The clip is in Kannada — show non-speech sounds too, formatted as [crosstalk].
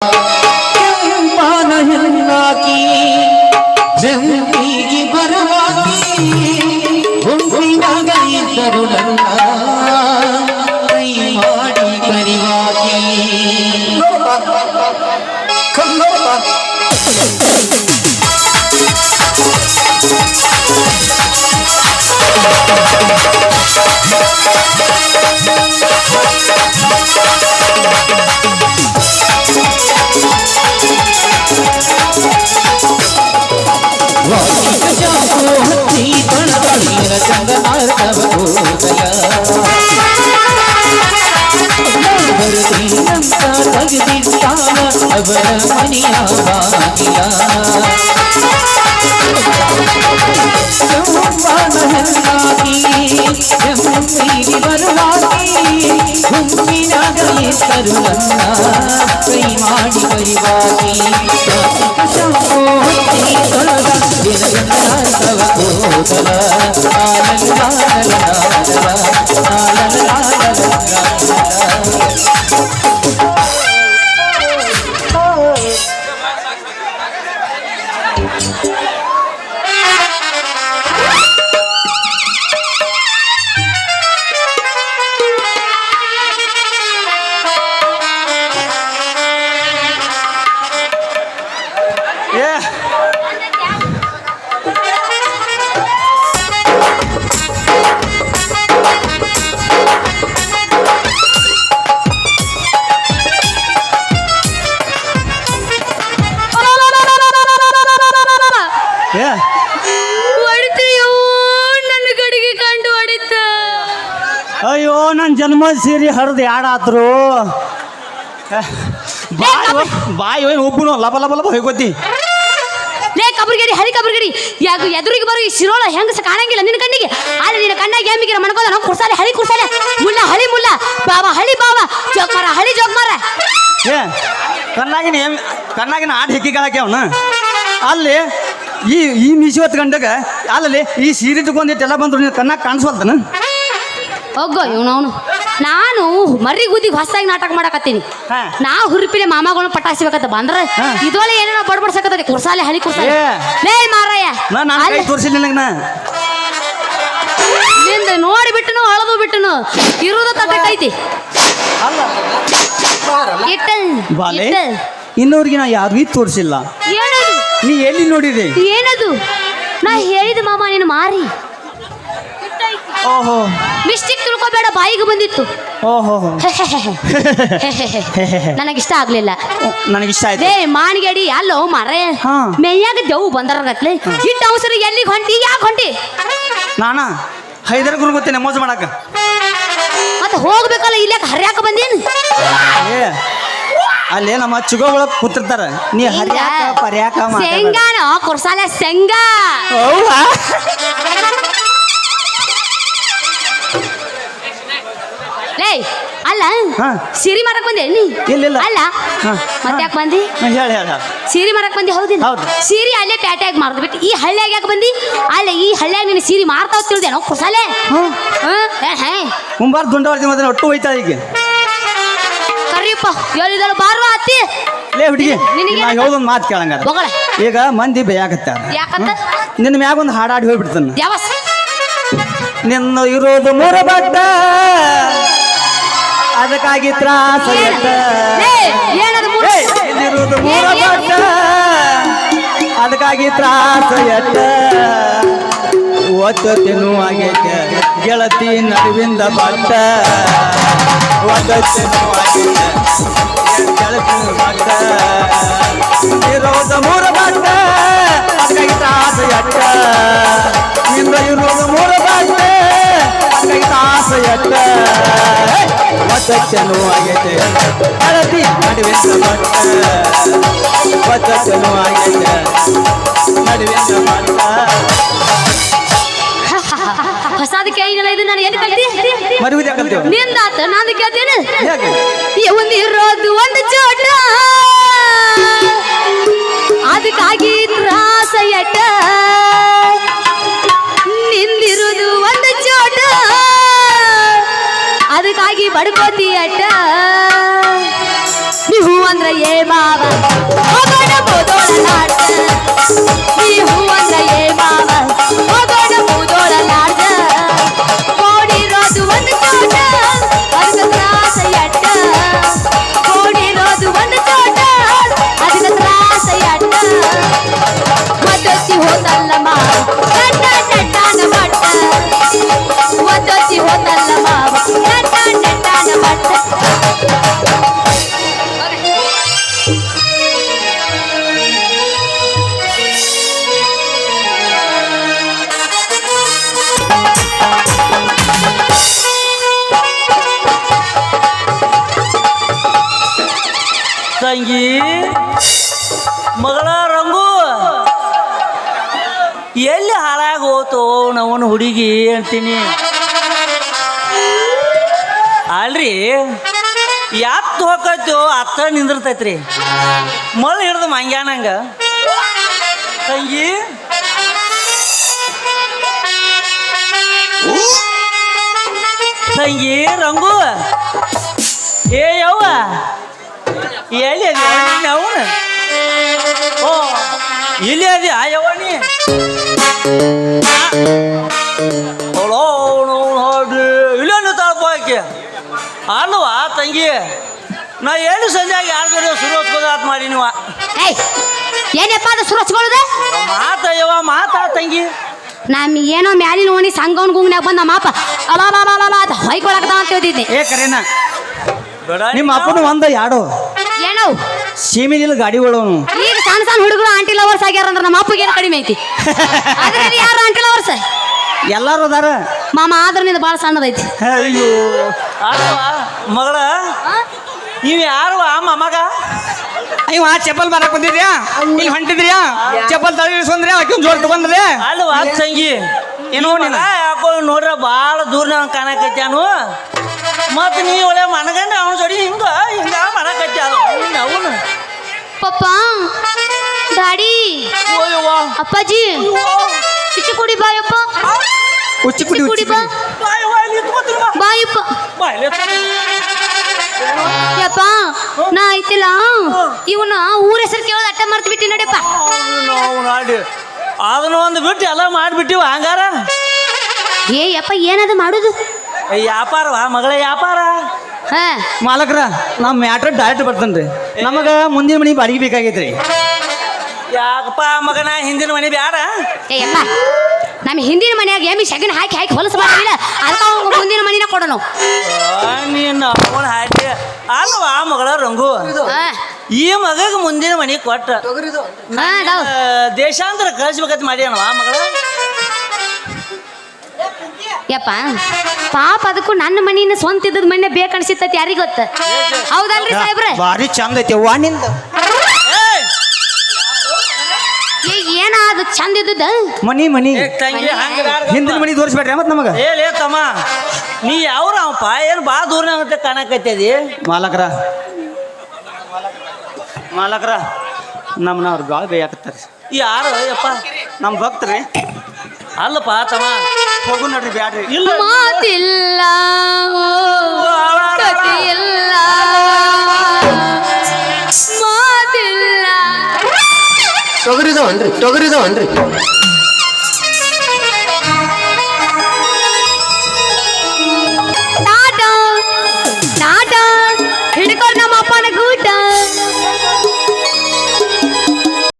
Oh. ಮನೆಯ ಬಾಗಿಲ ಕೈ ಮಾಡಿ ಬರಿವಾಗಿ ಶಾಂಪು ಹಚ್ಚಿ ತೊಳೆದ ದಿನಗಂಧಾರ್ಕವ ಕೂದಲ ಆಲಲ ನನ್ನ ಜನ್ಮ ಸೀರೆ ಹರಿದು ಯಾಡಾತ್ರು ಬಾಯ್ ಬಾಯ್ ಏನು ಒಬ್ಬನು ಲಬ ಲಬ ಲಬ ಲೇ ಕಬರ್ಗಡಿ ಹರಿ ಕಬರ್ಗಡಿ. ಯಾಕ ಎದುರಿಗೆ ಬರೋ ಈ ಶಿರೋಳ ಹೆಂಗಸ ಕಾಣಂಗಿಲ್ಲ ನಿನ್ನ ಕಣ್ಣಿಗೆ? ಆದ್ರೆ ನಿನ್ನ ಕಣ್ಣಾಗ ಏಮಿಗಿರ ಮಣ್ಕೋದ ನಾವು ಕುರ್ಸಾಲೆ ಹಳಿ ಕುರ್ಸಾಲೆ ಮುಲ್ಲ ಹಳಿ ಮುಲ್ಲ. ಬಾವ ಹಳಿ ಬಾವ. ಜೋಗ್ಮಾರ ಹಳಿ ಜೋಗ್ಮಾರ ಏ ಕಣ್ಣಾಗಿನ ಏಮ್ ಕಣ್ಣಾಗಿನ ಆಟ ಅವನು. ಅಲ್ಲಿ ಈ ಈ ಮೀಸಿ ಗಂಡಗ ಅಲ್ಲಲ್ಲಿ ಈ ಸೀರೆ ತಗೊಂಡಿಟ್ಟೆಲ್ಲ ಬಂದ್ರು ನೀನು ಕಣ್ಣಾಗ ಕಾಣಿಸ್ವಲ್ದನ ಹೋಗೋ ಇವನವನು. ನಾನು ಮರಿ ಗುದ್ದಿಗೆ ಹೊಸದಾಗಿ ನಾಟಕ ಮಾಡಕತ್ತೀನಿ. ಹಾ. ನಾ ಹುರುಪಿನ ಮಾಮಗಳನ್ನ ಪಟಾಯಿಸ್ಬೇಕಂತ ಬಂದ್ರ ಇದೊಳ ಏನೇನೋ ಬಡ್ಬಡ್ಸಕತ್ತೈತಿ ಕುರ್ಸಾಲೆ ಹಳಿ ಕುರ್ಸಾಲೆ. ಏ. ಲೇ ಮಾರಯ್ಯ ನಾ ನನ್ನ ಕೈ ನಿನಗೆ ನಾ. ನಿಂದ ನೋಡಿ ಬಿಟ್ಟನು ಅಳದು ಬಿಟ್ಟನು. ಇರುದ ತಟ್ಟಕೈತಿ ಅಲ್ಲ. ಇಟ್ಟ ಬಾಲೆ ಇಟ್ಟ. ಇನ್ನೋರಿಗೆ ನಾ ಯಾರಿಗೂ ತೋರಿಸಿಲ್ಲ. ಏನದು? ನೀ ಎಲ್ಲಿ ನೋಡಿದೆ? ಏನದು? ನಾ ಹೇಳಿದ ಮಾಮ ನೀನು ಮಾರಿ. ಓಹೋ. ಮಿಸ್ಟೇಕ್ ತಿಳ್ಕೊಬೇಡ ಬಾಯಿಗೆ ಬಂದಿತ್ತು. ಓಹೋ. [laughs] ನನಗಿಷ್ಟ ಆಗ್ಲಿಲ್ಲ. ಇಷ್ಟ ಆಯ್ತು. ಏ ಮಾಣಿಗಡಿ ಅಲ್ಲೋ ಮರೆ ಹಾ. ಮೇಯಾಗ ದೇವು ಬಂದರಗತ್ಲೆ ಇಟ್ಟ ಅವಸರ ಎಲ್ಲಿಗೆ ಹೊಂಟಿ ಯಾಕೆ ಹೊಂಟಿ? ನಾನಾ? ಹೈದರ್ ಗುರು ಗೊತ್ತೇನೆ ಮೋಜ್ ಮಾಡಕ? ಮತ್ತೆ ಹೋಗ್ಬೇಕಲ್ಲ ಇಲ್ಲಾಕ ಹರ್ಯಾಕ ಬಂದೇನು? ಏ ಅಲ್ಲೇ ನಮ್ಮ ಚುಗೋ ಒಳಗ್ ಕೂತಿರ್ತಾರ. ನೀ ಹರ್ಯಾಕ ಪರ್ಯಾಕ ಮಾತಾಡ ಶೇಂಗಾನ ಕುರ್ಸಾಲೆ ಶೇಂಗಾ. ಹೌದಾ? ಅಲ್ಲ? ಹಾ. ಸಿರಿ ಮಾರಕ್ ಬಂದೆ ನೀ? ಇಲ್ಲ. ಅಲ್ಲ? ಹಾ. ಮತ್ತೆ ಯಾಕೆ ಬಂದಿ? ಹೇಳ ಹೇಳಿ ಸೀರೆ ಮಾರಕ್ ಬಂದಿ ಹೌದಿಲ್ಲ ಹೌದು. ಸೀರೆ ಅಲ್ಲೇ ಪ್ಯಾಟ್ಯಾಗ ಮಾರ್ದು. ಬಿಟ್ಟು ಈ ಹಳ್ಳಿಯಾಗ ಯಾಕೆ ಬಂದಿ? ಅಲ್ಲ ಈ ಹಳ್ಳಿಯಾಗ ನೀನು ಸೀರೆ ಮಾರ್ತಾವ್ ನಾವು ಕುಸಾಲೆ ಹ್ಮ್. ಕುಂಬಾರ ದುಂಡವರ್ತಿ ಮತ್ತೆ ಒಟ್ಟು ಹೋಯ್ತಾ ಈಗ. ಕರಿಯಪ್ಪ ಹೇಳಿದಳು ಬಾರುವ ಅತ್ತಿ. ಲೇ ಹುಡುಗಿ ನಿನಗೆ ನಾ ಹೇಳೋದೊಂದು ಮಾತು ಕೇಳಂಗಾರ ಬೊಗಳ ಈಗ ಮಂದಿ ಬೇಯಾಕತ್ತಾರ ಯಾಕಂತ? ನಿನ್ನ ಮ್ಯಾಗ ಒಂದು ಹಾಡಾಡಿ ಹೋಗ್ಬಿಡ್ತಾನ ಯಾವಸ್? ನಿನ್ನ ಇರೋದು ಮೂರ ಬಟ್ಟ. ಅದಕ್ಕಾಗಿ ತ್ರಾಸ ಬಟ್ಟ ಅದಕ್ಕಾಗಿ ತ್ರಾಸ ಎಟ್ಟ ಒತ್ತ ತಿನ್ನುವಾಗೈತೆ ಗೆಳತಿ ನಡುವಿಂದ ಬಟ್ಟ ಒತ್ತ ತಿನ್ನುವಾಗೈತೆ ಗೆಳತಿ ಬಟ್ಟ ಇರೋದು ಮೂರ ಬಟ್ಟ ಅದಕ್ಕಾಗಿ ತ್ರಾಸ ಎಟ್ಟ ಇಂದ ಇರೋದು ಮೂರ ಬಟ್ಟ ಅದಕ್ಕಾಗಿ ತ್ರಾಸ ಎಟ್ಟ ಒತ್ತ ತಿನ್ನುವಾಗೈತೆ ನಡುವಿಂದ ಬಟ್ಟ ಹೊಸಾದ ಕೇಳಿನಲ್ಲ ಇದು ನಾನು ಏನು ಕಲ್ತಿ? ಮರುವಿದ ಕಲ್ತೇವ ನಿಂದಾತ ನಾನು ಕೇಳ್ತೇನೆ? ಒಂದು ಇರೋದು ಒಂದು ಚೋಟ. ಬಡ್ಕೋತಿ ಅಟ್ಟ ನೀವು ಅಂದ್ರೆ ಏ ಬಾಬಾ ಹೋಗೋಣ ತಂಗಿ. ಮಗಳ ರಂಗು. ಎಲ್ಲಿ ಹಾಳಾಗಿ ಹೋತು ನವನ ಹುಡುಗಿ ಅಂತೀನಿ. ಅಲ್ರಿ, ಯಾತ್ ಹೋಗತ್ತೋ ಅತ್ತ ನಿಂದಿರ್ತೈತ್ರಿ. ಮೊದಲು ಹಿಡ್ದು ಮಂಗ್ಯಾನಂಗ. ತಂಗಿ. ತಂಗಿ, ರಂಗು. ಏ ಯವ್ವ. ತಳಪಾಕಿ ಅಲ್ವಾ ತಂಗಿ ನಾ ಏನು ಸಂಜೆಗೆ ಯಾರು ಬೇರೆ ಶುರು ಹಚ್ಕೋದಾತ್ ಮಾಡಿ ನೀವು ಏನಪ್ಪ ಅದು ಸುರಚ್ಕೊಳ್ಳೋದು? ಮಾತ ತಂಗಿ ನಮ್ ಏನೋ ಮ್ಯಾಲಿನ ಓಣಿ ಸಂಗವನ್ ಗುಂಗ್ನ್ಯಾಗ ಬಂದ ನಮ್ಮ ಅಪ್ಪ ಅಬಾ ಬಾ ಬಾ ಬಾ ಅಂತ ಹೊಯ್ಕೊಳಕದ ಅಂತ ಹೇಳ್ತಿದ್ದೆ ಏ ಕರೇನ ನಿಮ್ಮ ಅಪ್ಪನು ಒಂದ ಯಾಡೋ? ಏನೋ? ಸೀಮೆಲಿಲ್ಲ ಓಡೋನು ಈಗ ಸಣ್ಣ ಸಣ್ಣ ಹುಡುಗರು ಆಂಟಿ ಲವರ್ಸ್ ಆಗ್ಯಾರ ಅಂದ್ರೆ ನಮ್ಮ ಅಪ್ಪಗೆ ಏನು ಕಡಿಮೆ ಐತಿ? ಅದ್ರಲ್ಲಿ ಯಾರು ಆಂಟಿ ಲವರ್ಸ್ ಎಲ್ಲಾರು ಅದಾರ. ಮಾಮ ಆದ್ರೆ ನಿಂದ ಭಾಳ ಸಣ್ಣದೈತಿ. ಅಯ್ಯೋ. ಮಗಳ? ನೀವು ಯಾರು? ಆ ಅಯ್ಯೋ ಆ ಚಪ್ಪಲ್ ಮಾರಕ್ ಬಂದಿದ್ಯಾ? ಇಲ್ಲಿ ಹೊಂಟಿದ್ರ್ಯಾ? ಚಪ್ಪಲ್ ತಳಿ ಇಳಿಸ್ಕೊಂಡ್ರೆ ಆಕಿ ಜೋರ್ ತಗೊಂಡ್ರೆ. ಅಲ್ವಾ ತಂಗಿ ಏನೋ ನೀನು. ಯಾಕೋ ನೋಡ್ರ ಭಾಳ ದೂರ ಕಾಣಕತ್ಯಾನು. ಮತ್ತೆ ನೀ ಒಳ್ಳೆ ಮನಗಂಡ ಅವನ ಜೋಡಿ ಹಿಂಗ ಹಿಂಗ ಮಾಡಕತ್ಯಾನ ಅವನು ಪಪ್ಪ ಡ್ಯಾಡಿ ಅಪ್ಪಾಜಿ ಚಿಚ್ಚು ಕುಡಿ ಬಾಯಪ್ಪ ಉಚ್ಚಿ ಕುಡಿ ಕುಡಿ ಬಾ. ಬಾಯಪ್ಪ. ಯಪ್ಪ. ನಾ ಐತಿಲ್ಲ. ಇವನ ಊರ ಹೆಸರು ಕೇಳೋದು ಅಟ್ಟ ಮರ್ತು ಬಿಟ್ಟಿ ನೋಡಿಯಪ್ಪ ಅದನ್ನ ಒಂದು ಬಿಟ್ಟು ಎಲ್ಲ ಮಾಡಿಬಿಟ್ಟಿವ ಹಂಗಾರ? ಏ ಯಪ್ಪ ಏನದು ಮಾಡೋದು? ವ್ಯಾಪಾರವಾ ಮಗಳ ವ್ಯಾಪಾರ? ಹಾ. ಮಾಲಕ್ರ ನಮ್ಮ ಮ್ಯಾಟ್ರ್ ಡೈರೆಕ್ಟ್ ರೀ. ನಮಗ ಮುಂದಿನ ಮನಿ ಬಾಡಿಗೆ ಬೇಕಾಗೈತ್ರಿ. ಯಾಕಪ್ಪ ಮಗನ ಹಿಂದಿನ ಮನೆ ಬ್ಯಾಡ? ಏ ಯಪ್ಪ. ನಮ್ಮ ಹಿಂದಿನ ಮನೆಯಾಗ ಎಮ್ಮಿ ಶಗನ್ ಹಾಕಿ ಹಾಕಿ ಹೊಲಸ ಮಾಡಿಲ್ಲ ಅದಕ್ಕೆ ಅವ್ನು ಮುಂದಿನ ಮನಿನ ಕೊಡೋನು. ಆ, ನೀನು ಅವನ ಹಾಕಿ ಅಲ್ವಾ ಮಗಳ ರಂಗು? ಈ ಮಗಗೆ ಮುಂದಿನ ಮನೆ ಕೊಟ್ಟ. ದೇಶಾಂತರ ಕಳಿಸ್ಬೇಕಂತ ಮಾಡ್ಯಾನವ ಮಗಳ? ಯಪ್ಪ ಪಾಪ ಅದಕ್ಕೂ ನನ್ನ ಮನಿನ ಸ್ವಂತ ಇದ್ದದ ಮನೆ ಬೇಕನ್ಸಿತ್ತ ಯಾರಿಗೆ ಗೊತ್ತ? ಹೌದಲ್ರಿ ಸಾಹೇಬ್ರ? ಭಾರಿ ಚಂದ ಐತಿ ವಾಣಿಂದ ಏನ ಅದು ಚಂದ ಇದ್ದದ ಮನಿ ಮನಿ. ಏ, ತಂಗಿ ಹಂಗ ಹಿಂದಿನ ಮನಿ ತೋರಿಸ್ಬೇಡ್ರಿ ಮತ್ ನಮಗ. ಏ ತಮ್ಮ. ನೀ ಯಾವ್ರ ಅವಪ್ಪ ಏನು ಬಾ ದೂರ ಅಂತ ಕಾಣಕತ್ತದಿ? ಮಾಲಕ್ರ. ಮಾಲಕ್ರ ನಮ್ಮನ್ನ ಅವ್ರ ಭಾಳ ಬೇಯಾಕತ್ತಾರೆ ಯಾರು? ಯಪ್ಪ. ನಮ್ಮ ಭಕ್ತರಿ. ಅಲ್ಲಪ್ಪ ತಮ್ಮ. ಹೋಗು ನೋಡ್ರಿ ಬ್ಯಾಡ್ರಿ. ಇಲ್ಲ. ಮಾತಿಲ್ಲ ಕಥೆಯಿಲ್ಲ. ಮಾತಿಲ್ಲ. ತೊಗರಿದವನ್ರಿ ತೊಗರಿದವನ್ರಿ